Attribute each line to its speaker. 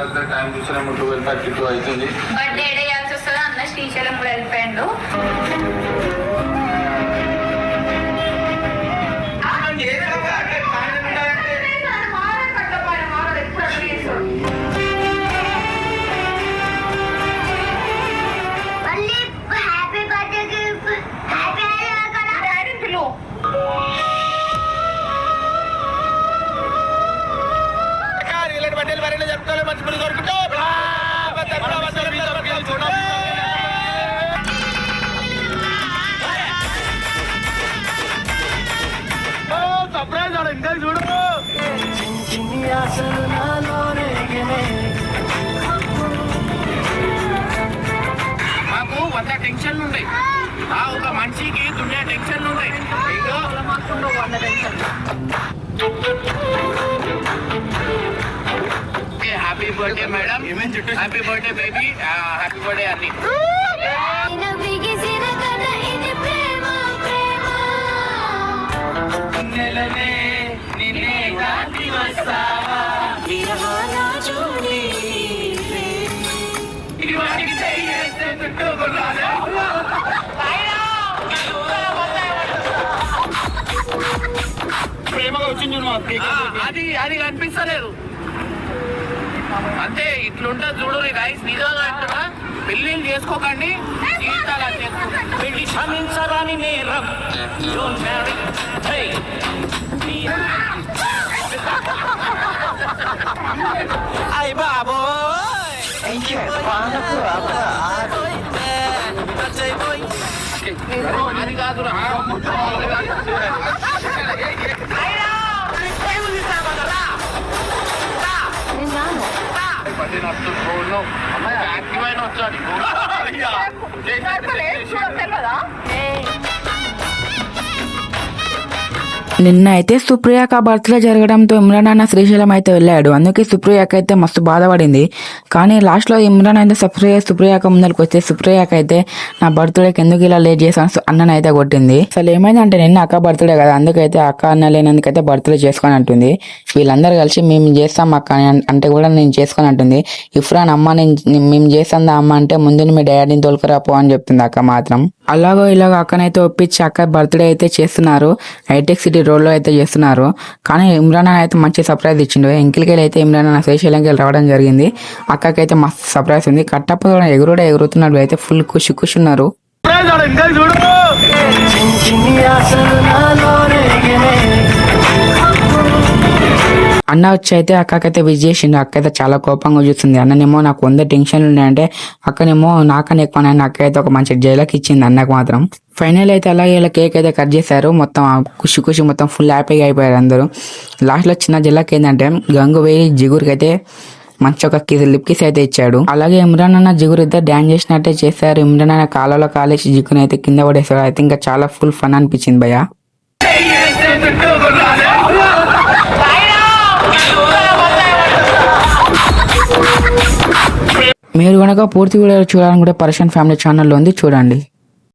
Speaker 1: దగ్గర టైం చూసినాము twelve thirty two అవుతుంది.
Speaker 2: బర్త్డే చేయాల్సి వస్తుందో అన్న శ్రీశైలం కూడా వెళ్ళిపోయాడు.
Speaker 3: మాకు వంద టెన్షన్లు ఉన్నాయి ఆ ఒక మనిషికి దున్నే టెన్షన్లు ఉన్నాయి ఇగో happy birthday madam happy birthday baby happy birthday అన్ని ప్రేమగా వచ్చింది. అది అది కనిపిస్తలేదు. అంతే ఇట్లుంటుంది చూడు గైస్ నిజంగా అంటున్నా. పెళ్ళిళ్ళు చేసుకోకండి జీవితాలు పెళ్ళి క్షమించరాని నేరం. అయ్ బాబోయ్. అది కాదురా. యాక్టివ్ అయిన వచ్చాడు
Speaker 4: నిన్న అయితే సుప్రియాక బర్త్డే జరగడంతో ఇమ్రాన్ అన్న శ్రీశైలం అయితే వెళ్ళాడు. అందుకే సుప్రియాక అయితే మస్తు బాధపడింది. కానీ లాస్ట్లో ఇమ్రాన్ అయితే సుప్రియ సుప్రియాక ముందరికి వస్తే సుప్రియాక అయితే నా బర్త్డేకి ఎందుకు ఇలా లేట్ చేశాను అన్నని అయితే కొట్టింది. అసలు ఏమైందంటే నిన్న అక్క బర్త్డే కదా అందుకైతే అక్క అన్న లేనందుకైతే బర్త్డే చేసుకొని అంటుంది. వీళ్ళందరూ కలిసి మేము చేస్తాం అక్క అని అంటే కూడా నేను చేసుకొని అంటుంది. ఇఫ్రాన్ అమ్మ నేను మేము చేస్తాం అమ్మ అంటే ముందు మీ డాడీని తోలుకురాపో అని చెప్తుంది అక్క మాత్రం. అలాగో ఇలాగో అక్కనైతే ఒప్పించి అక్క బర్త్డే అయితే చేస్తున్నారు. హైటెక్ సిటీ రోడ్లో అయితే చేస్తున్నారు. కానీ ఇమ్రాన్ అన్న అయితే మంచి సర్ప్రైజ్ ఇచ్చిండు. ఇంకిలికి అయితే ఇమ్రాన్ అన్న శ్రీశైలంకి రావడం జరిగింది. అక్కకైతే మస్తు సర్ప్రైజ్ ఉంది. కట్టప్ప కూడా ఎగురుడే ఎగురుతున్నాడు అయితే ఫుల్ ఖుషి ఖుషి ఉన్నారు అన్న వచ్చి అయితే అక్కకైతే విజ్ చేసిండు అక్క అయితే చాలా కోపంగా చూస్తుంది అన్ననేమో నాకు వంద టెన్షన్లు ఉన్నాయంటే అక్కనేమో నాకని ఎక్కువ అక్క అయితే ఒక మంచి జైలకి ఇచ్చింది అన్నకు మాత్రం ఫైనల్ అయితే అలాగే ఇలా కేక్ అయితే కట్ చేశారు మొత్తం ఆ ఖుషి ఖుషి మొత్తం ఫుల్ హ్యాపీగా అయిపోయారు అందరూ లాస్ట్లో చిన్న జిల్లాకి ఏంటంటే గంగు వేయి జిగురుకి అయితే మంచి ఒక కిస్ లిప్ కిస్ అయితే ఇచ్చాడు అలాగే ఇమ్రాన్ అన్న జిగురు ఇద్దరు డ్యాన్స్ చేసినట్టే చేశారు ఇమ్రాన్ అన్న కాలలో కాలేసి జిగుని అయితే కింద పడేశారు అయితే ఇంకా చాలా ఫుల్ ఫన్ అనిపించింది భయ్య మీరు కనుక పూర్తి వీడియో చూడాలనుకుంటే పర్షియన్ ఫ్యామిలీ ఛానల్లో ఉంది చూడండి.